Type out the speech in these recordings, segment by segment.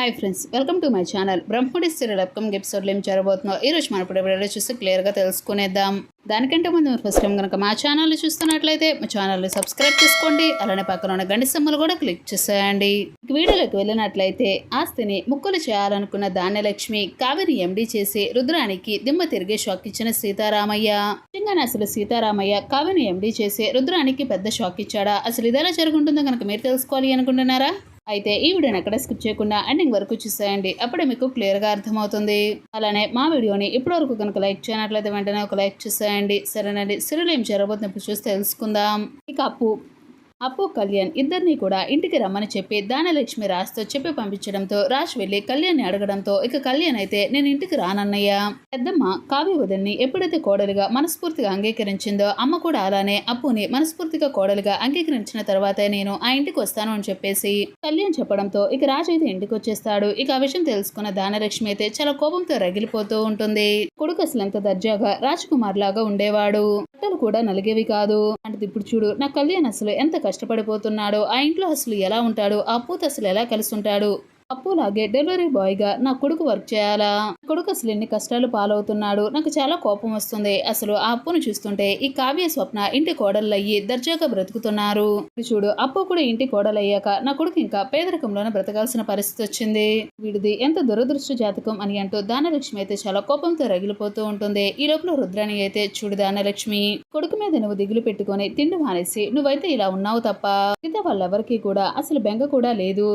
Hi friends welcome to my channel బ్రహ్మడి serial upcoming ఎపిసోడ్లో ఏం జరగబోతుందో ఈ రోజు మనం ఇప్పుడు వీడియో చూసి క్లియర్గా తెలుసుకునేద్దాం. దానికంటే ముందు మీరు ఫస్ట్ టైం కనుక మా ఛానల్ చూస్తున్నట్లయితే మా ఛానల్ని సబ్స్క్రైబ్ చేసుకోండి. అలానే పక్కన ఉన్న గండి సమ్మలు కూడా క్లిక్ చేసేయండి. వీడియోలోకి వెళ్ళినట్లయితే ఆస్తిని ముక్కలు చేయాలనుకున్న ధాన్యలక్ష్మి కావేరి ఎండి చేసి రుద్రానికి దిమ్మ తిరిగే షాక్ ఇచ్చిన సీతారామయ్య. నిజంగానే అసలు సీతారామయ్య కావేరి ఎండి చేసి రుద్రానికి పెద్ద షాక్ ఇచ్చాడా? అసలు ఇదేలా జరుగుంటుందో కనుక మీరు తెలుసుకోవాలి అనుకుంటున్నారా? అయితే ఈ వీడియోని ఎక్కడ స్కిప్ చేయకుండా ఎండింగ్ వరకు చూసేయండి. అప్పుడే మీకు క్లియర్గా అర్థమవుతుంది. అలానే మా వీడియోని ఇప్పటివరకు కనుక లైక్ చేయనట్లయితే వెంటనే ఒక లైక్ చేసేయండి. సరేనండి. సిరులు ఏం జరగబోతున్న ఇప్పుడు చూసి తెలుసుకుందాం. ఇక అప్పు. అప్పు కళ్యాణ్ ఇద్దరిని కూడా ఇంటికి రమ్మని చెప్పి దానలక్ష్మి రాజ్తో చెప్పి పంపించడంతో రాజ్ వెళ్ళి కళ్యాణ్ని అడగడంతో ఇక కళ్యాణ్ అయితే నేను ఇంటికి రానన్నయ్య. పెద్దమ్మ కావ్య వదిన్ని ఎప్పుడైతే కోడలుగా మనస్ఫూర్తిగా అంగీకరించిందో అమ్మ కూడా అలానే అప్పుని మనస్ఫూర్తిగా కోడలుగా అంగీకరించిన తర్వాతే నేను ఆ ఇంటికి వస్తాను అని చెప్పేసి కళ్యాణ్ చెప్పడంతో ఇక రాజు అయితే ఇంటికి వచ్చేస్తాడు. ఇక ఆ విషయం తెలుసుకున్న దానలక్ష్మి అయితే చాలా కోపంతో రగిలిపోతూ ఉంటుంది. కొడుకు అసలు ఎంత దర్జాగా రాజ్ కుమార్ లాగా ఉండేవాడు. బట్టలు కూడా నలిగేవి కాదు. అంటే ఇప్పుడు చూడు నా కళ్యాణ్ అసలు ఎంత కష్టపడిపోతున్నాడో ఆ ఇంట్లో అసలు ఎలా ఉంటాడు ఆ పూత అసలు ఎలా కలిసి ఉంటాడు అప్పులాగే డెలివరీ బాయ్గా నా కొడుకు వర్క్ చేయాలా? నా కొడుకు అసలు ఎన్ని కష్టాలు పాలవుతున్నాడు? నాకు చాలా కోపం వస్తుంది. అసలు ఆ అప్పును చూస్తుంటే ఈ కావ్య స్వప్న ఇంటి కోడళ్ళయ్యి దర్జాగా బ్రతుకుతున్నారు. చూడు అప్పు కూడా ఇంటి కోడలయ్యాక నా కొడుకు ఇంకా పేదరికంలోనే బ్రతకాల్సిన పరిస్థితి వచ్చింది. వీడిది ఎంత దురదృష్ట జాతకం అని అంటూ దానలక్ష్మి అయితే చాలా కోపంతో రగిలిపోతూ ఉంటుంది. ఈ లోపల రుద్రాణి అయితే చూడు దానలక్ష్మి కొడుకు మీద నువ్వు దిగులు పెట్టుకొని తిండి మానేసి నువ్వైతే ఇలా ఉన్నావు తప్ప మిగతా వాళ్ళెవరికి కూడా అసలు బెంగ కూడా లేదు.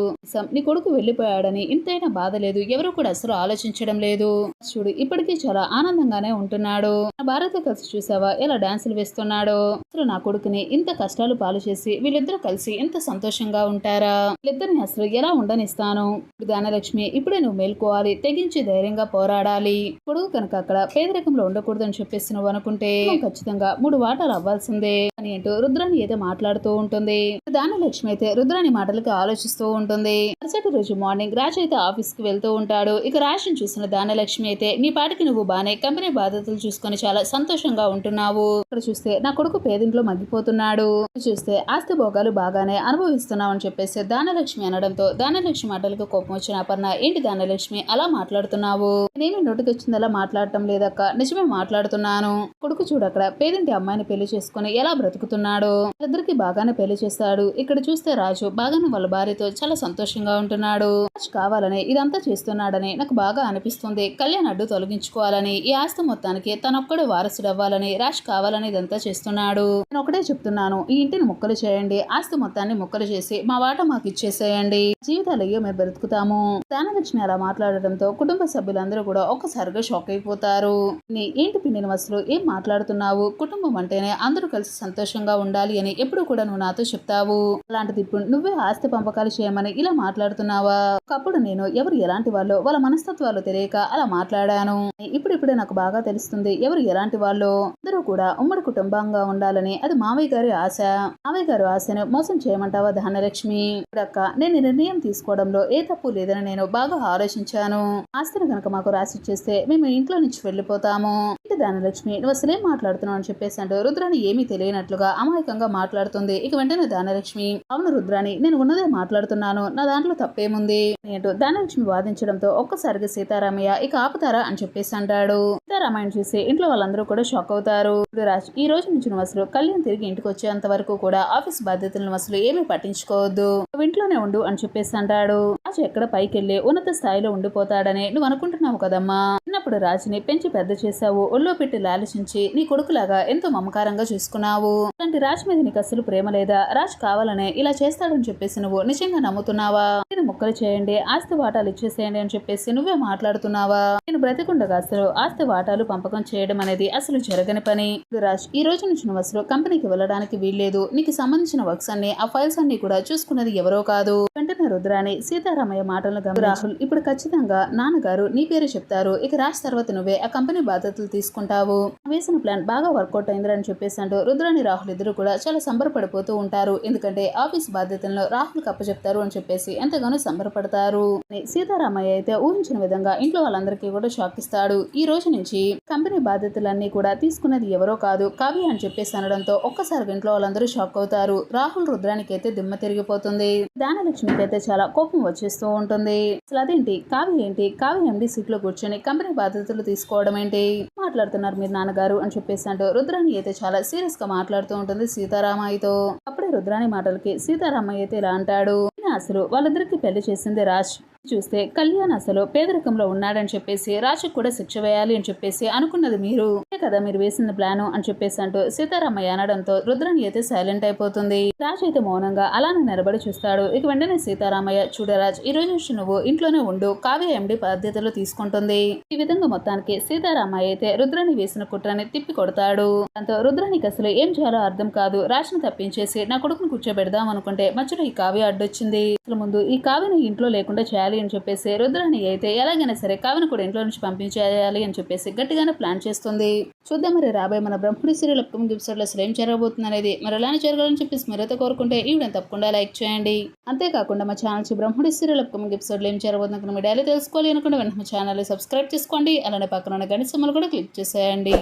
నీ కొడుకు వెళ్ళిపోయి చనిపోయాడని ఇంతైనా బాధ లేదు. ఎవరు కూడా అసలు ఆలోచించడం లేదు. చూడు ఇప్పటికీ చాలా ఆనందంగానే ఉంటున్నాడు. భారత కలిసి చూసావా? ఎలా డాన్సులు వేస్తున్నాడో? అసలు నా కొడుకుని ఇంత కష్టాలు పాలు చేసి వీళ్ళిద్దరూ కలిసి ఎంత సంతోషంగా ఉంటారా? వీళ్ళిద్దరిని అసలు ఎలా ఉండనిస్తాను? ఇప్పుడు దానలక్ష్మి ఇప్పుడే నువ్వు మేల్కోవాలి. తెగించి ధైర్యంగా పోరాడాలి. కొడుకు కనుక అక్కడ పేదరికంలో ఉండకూడదని చెప్పేసి నువ్వు అనుకుంటే ఖచ్చితంగా మూడు వాటాలు అవ్వాల్సిందే అని అంటూ రుద్రాని ఏదో మాట్లాడుతూ ఉంటుంది. దానలక్ష్మి అయితే రుద్రాని మాటలకి ఆలోచిస్తూ ఉంటుంది. మరుసటి రోజు మార్నింగ్ రాజు అయితే ఆఫీస్కి వెళ్తూ ఉంటాడు. ఇక రాజుని చూసిన దానలక్ష్మి అయితే నీ పాటికి నువ్వు బానే కంపెనీ బాధ్యతలు చూసుకొని చాలా సంతోషంగా ఉంటున్నావు. ఇక్కడ చూస్తే నా కొడుకు పేదింట్లో మగ్గిపోతున్నాడు చూస్తే ఆస్తి భోగాలు బాగానే అనుభవిస్తున్నావు అని చెప్పేసి దానలక్ష్మి అనడంతో దానలక్ష్మి మాటలకు కోపం వచ్చిన అపర్ణ ఏంటి దానలక్ష్మి అలా మాట్లాడుతున్నావు? నేను నోటికి అలా మాట్లాడటం లేదక్క నిజమే మాట్లాడుతున్నాను. కొడుకు చూడక్కడ పేదింటి అమ్మాయిని పెళ్ళి చేసుకుని ఎలా బ్రతుకుతున్నాడు? ఇద్దరికి బాగానే పెళ్ళి చేస్తాడు. ఇక్కడ చూస్తే రాజు బాగానే వాళ్ళ భార్యతో చాలా సంతోషంగా ఉంటున్నాడు. కావాలని ఇదంతా చేస్తున్నాడని నాకు బాగా అనిపిస్తుంది. కళ్యాణ్ అడ్డు తొలగించుకోవాలని ఈ ఆస్తి మొత్తానికి తనొక్కడు వారసుడు అవ్వాలని రాజ్ కావాలని ఇదంతా చేస్తున్నాడు. నేను ఒకటే చెప్తున్నాను ఈ ఇంటిని ముక్కలు చేయండి ఆస్తి మొత్తాన్ని ముక్కలు చేసి మా వాట మాకు ఇచ్చేసేయండి. జీవితాలు అయ్యో మేము బ్రతుకుతాము దానలక్ష్మి అలా మాట్లాడటంతో కుటుంబ సభ్యులందరూ కూడా ఒక్కసారిగా షాక్ అయిపోతారు. నీ ఏంటి పిండిన వసలు ఏం మాట్లాడుతున్నావు? కుటుంబం అంటేనే అందరూ కలిసి సంతోషంగా ఉండాలి అని ఎప్పుడు కూడా నువ్వు నాతో చెప్తావు. అలాంటిది ఇప్పుడు నువ్వే ఆస్తి పంపకాలు చేయమని ఇలా మాట్లాడుతున్నావా? ఒకప్పుడు నేను ఎవరు ఎలాంటి వాళ్ళు వాళ్ళ మనస్తత్వాలు తెలియక అలా మాట్లాడాను. ఇప్పుడిప్పుడే నాకు బాగా తెలుస్తుంది ఎవరు ఎలాంటి వాళ్ళు. అందరూ కూడా ఉమ్మడి కుటుంబంగా ఉండాలని అది మావయ్య గారి ఆశ. మావయ్య గారి ఆశను మోసం చేయమంటావా ధనలక్ష్మి? ఇప్పుడక్క నేను నిర్ణయం తీసుకోవడంలో ఏ తప్పు లేదని నేను బాగా ఆలోచించాను. ఆస్తిని కనుక మాకు రాసి ఇచ్చేస్తే మేము ఇంట్లో నుంచి వెళ్ళిపోతాము. ఇంటి ధనలక్ష్మి నువ్వు అసలేం మాట్లాడుతున్నావు అని చెప్పేసి అంటూ రుద్రాని ఏమీ తెలియనట్లుగా అమాయకంగా మాట్లాడుతుంది. ఇక వెంటనే ధనలక్ష్మి అవును రుద్రాని నేను ఉన్నదే మాట్లాడుతున్నాను. నా దాంట్లో తప్పేముంది? జరిగింది అంటూ ధనలక్ష్మి వాదించడంతో ఒక్కసారిగా సీతారామయ్య ఇక ఆపుతారా అని చెప్పేసి అంటాడు. సీతారామాయణ చూసి ఇంట్లో వాళ్ళందరూ కూడా షాక్ అవుతారు. రాజ్ ఈ రోజు నుంచి నువ్వు అసలు కళ్యాణ్ తిరిగి ఇంటికి వచ్చేంత వరకు కూడా ఆఫీస్ బాధ్యతలను అసలు ఏమీ పట్టించుకోవద్దు. ఇంట్లోనే ఉండు అని చెప్పేసి అంటాడు. రాజు ఎక్కడ పైకి వెళ్ళి ఉన్నత స్థాయిలో ఉండిపోతాడని నువ్వు అనుకుంటున్నావు కదమ్మా? చిన్నప్పుడు రాజుని పెంచి పెద్ద చేశావు. ఒళ్ళో పెట్టి లాలచించి నీ కొడుకులాగా ఎంతో మమకారంగా చూసుకున్నావు. అలాంటి రాజు మీద నీకు అసలు ప్రేమ లేదా? రాజు కావాలనే ఇలా చేస్తాడని చెప్పేసి నువ్వు నిజంగా నమ్ముతున్నావా? నేను ముక్కలు చేయండి ఆస్తి వాటాలు ఇచ్చేసేయండి అని చెప్పేసి నువ్వే మాట్లాడుతున్నావా? నేను బ్రతికుండగా అసలు ఆస్తి వాటాలు పంపకం చేయడం అనేది అసలు జరగని పని. రాజ్ ఈ రోజు నుంచి నువ్వు అసలు కంపెనీకి వెళ్ళడానికి వీల్లేదు. నీకు సంబంధించిన వర్క్స్ అన్ని ఆ ఫైల్స్ అన్ని కూడా చూసుకున్నది ఎవరో కాదు. వెంటనే రుద్రాని సీతారామయ్య మాటలను గమనించి, రాహుల్ ఇప్పుడు ఖచ్చితంగా నాన్నగారు నీ పేరు చెప్తారు. ఇక రాజ్ తర్వాత నువ్వే ఆ కంపెనీ బాధ్యతలు తీసుకుంటావు. వేసిన ప్లాన్ బాగా వర్కౌట్ అయిందని చెప్పేసి అంటూ రుద్రాని రాహుల్ ఇద్దరు కూడా చాలా సంబరపడిపోతూ ఉంటారు. ఎందుకంటే ఆఫీస్ బాధ్యతలను రాహుల్ కప్పచెప్తారు అని చెప్పేసి ఎంతగానో సంబరపడతారు. అని సీతారామయ్య అయితే ఊహించిన విధంగా ఇంట్లో వాళ్ళందరికీ కూడా షాక్ ఇస్తాడు. ఈ రోజు నుంచి కంపెనీ బాధ్యతలన్నీ కూడా తీసుకున్నది ఎవరో కాదు. కావ్య అని చెప్పేసి అనడంతో ఒక్కసారి ఇంట్లో వాళ్ళందరూ షాక్ అవుతారు. రాహుల్ రుద్రానికి అయితే దిమ్మ తిరిగిపోతుంది. దానలక్ష్మికి అయితే చాలా కోపం వచ్చేస్తూ ఉంటుంది. అసలు అదేంటి? కావ్య ఏంటి? కావి ఎండి సీట్లో కూర్చొని కంపెనీ బాధ్యతలు తీసుకోవడం ఏంటి? మాట్లాడుతున్నారు మీరు నాన్నగారు అని చెప్పేసి అంటూ రుద్రాణి అయితే చాలా సీరియస్గా మాట్లాడుతూ ఉంటుంది సీతారామయ్యతో. అప్పుడే రుద్రాణి మాటలకి సీతారామయ్య అయితే ఇలా అంటాడు. అసలు వాళ్ళిద్దరికి పెళ్ళి చేసింది రాజ్. చూస్తే కళ్యాణ్ అసలు పేదరికంలో ఉన్నాడని చెప్పేసి రాజుకు కూడా శిక్ష వేయాలి అని చెప్పేసి అనుకున్నది మీరు. కదా మీరు వేసిన ప్లాను అని చెప్పేసి అంటూ సీతారామయ్య అనడంతో రుద్రాణి అయితే సైలెంట్ అయిపోతుంది. రాజు అయితే మౌనంగా అలానే నిలబడి చూస్తాడు. ఇక వెంటనే సీతారామయ్య చూడరాజ్ ఈ రోజు నుంచి నువ్వు ఇంట్లోనే ఉండు. కావ్య ఎండి బాధ్యతలు తీసుకుంటుంది. ఈ విధంగా మొత్తానికి సీతారామయ్య అయితే రుద్రాణి వేసిన కుట్రని తిప్పి కొడతాడు. దాంతో రుద్రానికి అసలు ఏం చేయాలో అర్థం కాదు. రాజును తప్పించేసి నా కొడుకును కూర్చోబెడదాం అనుకుంటే మధ్యలో ఈ కావ్య అడ్డొచ్చింది. అసలు ముందు ఈ కావ్యని ఇంట్లో లేకుండా చేయాలి అని చెప్పేసి రుద్రాణి అయితే ఎలాగైనా సరే కావ్యను కూడా ఇంట్లో నుంచి పంపించేయాలి అని చెప్పేసి గట్టిగానే ప్లాన్ చేస్తుంది. చూద్దాం మరి రాబోయే మన బ్రహ్మడి సీరియల్ అప్కమింగ్ ఎపిసోడ్లో అసలు ఏం జరగబోతుంది అనేది మరి అలానే జరగాలని చెప్పేసి మీరైతే కోరుకుంటే ఈ వీడియో తప్పకుండా లైక్ చేయండి. అంతేకాకుండా మా ఛానల్ బ్రహ్మడి సీరియల్ అప్కమింగ్ ఎపిసోడ్లో ఏం జరగబోతుంది అనుకున్న మీ డైలీ తెలుసుకోవాలి అనుకుంటే వెంటనే మా ఛానల్ సబ్స్క్రైబ్ చేసుకోండి. అలానే పక్కన ఉన్న గణిత సమ్మలు కూడా క్లిక్ చేసేయండి.